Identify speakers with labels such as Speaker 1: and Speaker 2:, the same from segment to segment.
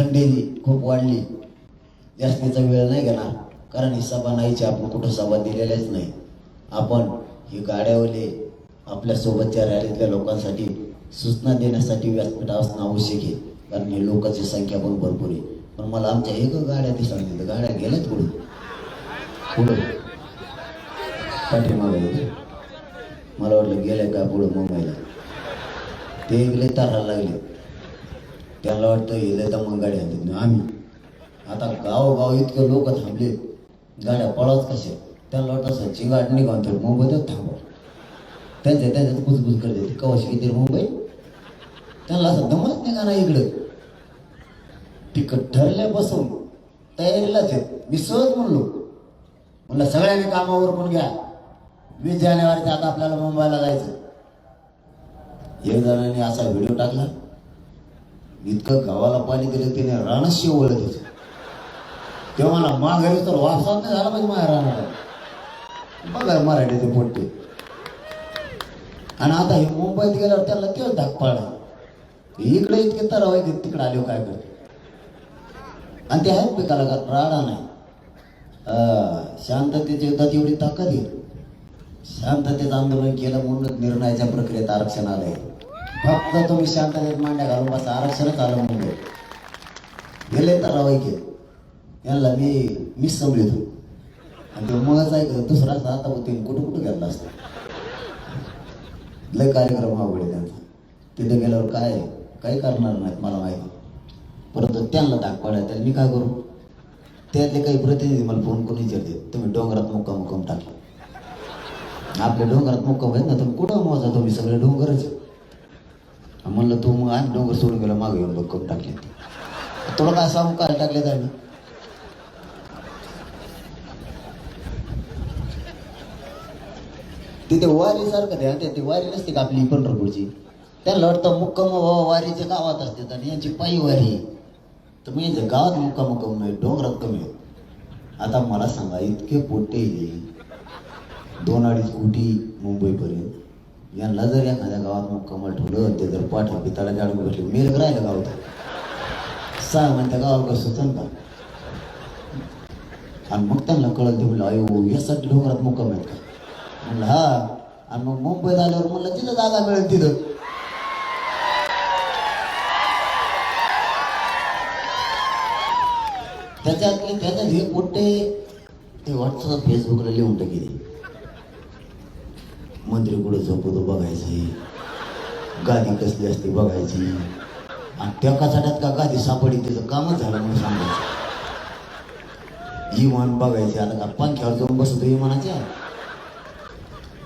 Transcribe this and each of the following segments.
Speaker 1: थंडी खूप वाढली. जास्तीचा वेळ नाही घेणार कारण ही सभा नाहीची आपण कुठं सभा दिलेल्याच नाही. आपण ही गाड्यावले आपल्या सोबतच्या रॅलीतल्या लोकांसाठी सूचना देण्यासाठी व्यासपीठ असणं आवश्यक आहे कारण हे लोकांची संख्या पण भरपूर आहे. पण मला आमच्या एक गाड्या दिसल्या नाही गाड्या गेल्यात पुढे. पुढं. पाठीमागे मला वाटलं गेल्या का पुढं मुंबईला. ते गेले तारायला लागले. त्याला वाटतं गेले तर मग गाड्या आणतात. आम्ही. आता गावोगाव इतके लोक थांबले. गाड्या पळत कशा? त्यांना वाटतं सच्ची गाडी निघाल तर मुंबईतच थांबव त्यांच्या त्याच्यात कुजबुज करते. कवाशी किती मुंबई? त्यांना असं दमच निघा ना इकडं. तिकट ठरल्यापासून तयारीलाच आहेत. मी सहज म्हणलो. म्हणलं सगळ्यांनी कामावर पण घ्या. वीस जानेवारीच्या आता आपल्याला मुंबईला जायचं. एक जणांनी असा व्हिडिओ टाकला. इतकं गावाला पाणी दिलं त्याने रानच शिवलं त्याचं तेव्हा मला माघारी तर वापसात नाही झाला पाहिजे माझ्या राणाला बघा मराठी ते पोट्टे. आणि आता हे मुंबईत गेल्यावर त्याला तेच धाक पाडा इकडे इतके तर आहे की तिकडे आले काय करते? आणि ते आहेत पिकाला का राडा नाही. शांततेच्या युद्धात एवढी ताकद आहे. शांततेचं आंदोलन केलं म्हणूनच निर्णयाच्या प्रक्रियेत आरक्षण आलं आहे फक्त तुम्ही शांततेत मांड्या घालून बसा आरक्षणच आलं म्हणून. गेले तर रवायके यांना मी मिस समजतो आणि तो मगच ऐकलं दुसरा आता होते कुठं कुठं गेला असतं? लय कार्यक्रम आवड आहे त्यांचा. तिथे गेल्यावर काय काही करणार नाहीत मला माहिती. परंतु त्यांना दाखवायला त्याला मी काय करू? त्यातले काही प्रतिनिधी मला फोन करून विचारते तुम्ही डोंगरात मुक्का मुक्काम टाकला आपल्या डोंगरात मुक्काम आहेत ना तुम्ही कुठं मोजा तुम्ही सगळे डोंगरच? म्हणलं तू मग आम्ही डोंगर सोडून गेला मागे येऊन मुक्काम टाकले तुला काय सांगू काय टाकले तर तिथे वारी सारखं द्या ते ती वारी नसते का आपली पंढरपूरची? त्याला वाटतं मुक्काम बाबा वारीच्या गावात असते आणि यांची पायी वारी. तर मग यांच्या गावात मुक्काम कमी आहे डोंगरात कमी आहे आता मला सांगा इतके पोटे दोन अडीच कोटी मुंबईपर्यंत. यांना जर एखाद्या गावात मुक्कामाला ठेवलं ते जर पाठ पिताळाच्या अडकून भेटले मेल राहिलं गावात? सहा महिन्या गावात कसं का आणि मग त्यांना कळत ते म्हणलं अयो यासाठी डोंगरात मुक्काम आहेत का? म्हणलं हा. आणि मग मुंबईत आल्यावर म्हणलं तिथं जागा मिळेल तिथं. त्याच्यातले त्याच्यात हे कुठे ते व्हॉट्सअप फेसबुकला लिहून टाकी मंत्री कुठं झोपतो बघायची. गादी कसली असते बघायची. आणि त्या कचाट्यात का गादी सापडी तिचं कामच झालं म्हणून सांगायचं. इमान बघायचे आता का पंख्यावर जाऊन बसतो इमानाच्या.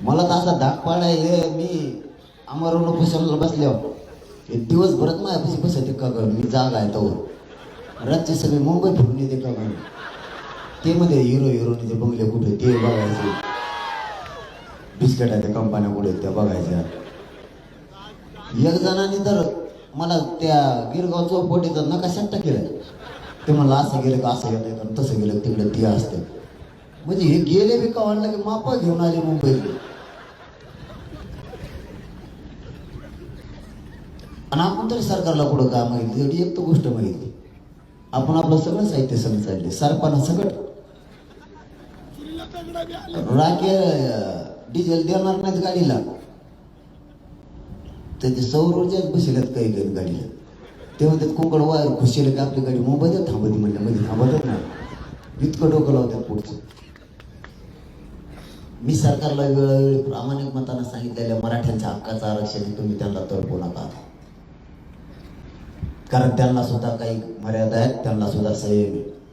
Speaker 1: मला तर असा धाक पाडा मी आम्हाला बसवला बसल्यावर. एक दिवसभरात माझ्यापाशी बसायचे का गं? मी जागा आहे तवर. रातचे सगळे मुंबई फिरून येते का गं? ते मध्ये हिरो हिरोनीचे बंगले कुठे ते बघायचे. बिस्किटाच्या कंपन्या कुठे त्या बघायच्या. एक जणांनी तर मला त्या गिरगाव चौपटीचा नकाशात केलं. ते म्हणलं असं गेलं का असं गेलं का तसं गेलं तिकडे ती असते. म्हणजे हे गेले बी का म्हणलं की मापा घेऊन आले मुंबईत आणि आपण तरी सरकारला कुठं काय मागितली? एवढी एक तर गोष्ट मागितली. आपण आपलं सगळं साहित्य सगळं चालले सरपाना सगळं राखे डिझेल देणार नाहीत गाडीला. तर ते सौर ऊर्जाच बसल्यात काही काही गाडीला. ते म्हणतात कोकण वायर खुशीला की? आपली गाडी मुंबईत थांबती म्हणलं म्हणजे थांबतच नाही. इतकं डोकं लावतात पुढचं. मी सरकारला वेळोवेळी प्रामाणिक मतानं सांगितलेल्या मराठ्यांच्या हक्काचं आरक्षण तुम्ही त्यांना तडपू नका. कारण त्यांना सुद्धा काही मर्यादा आहेत त्यांना सुद्धा संयम आहे.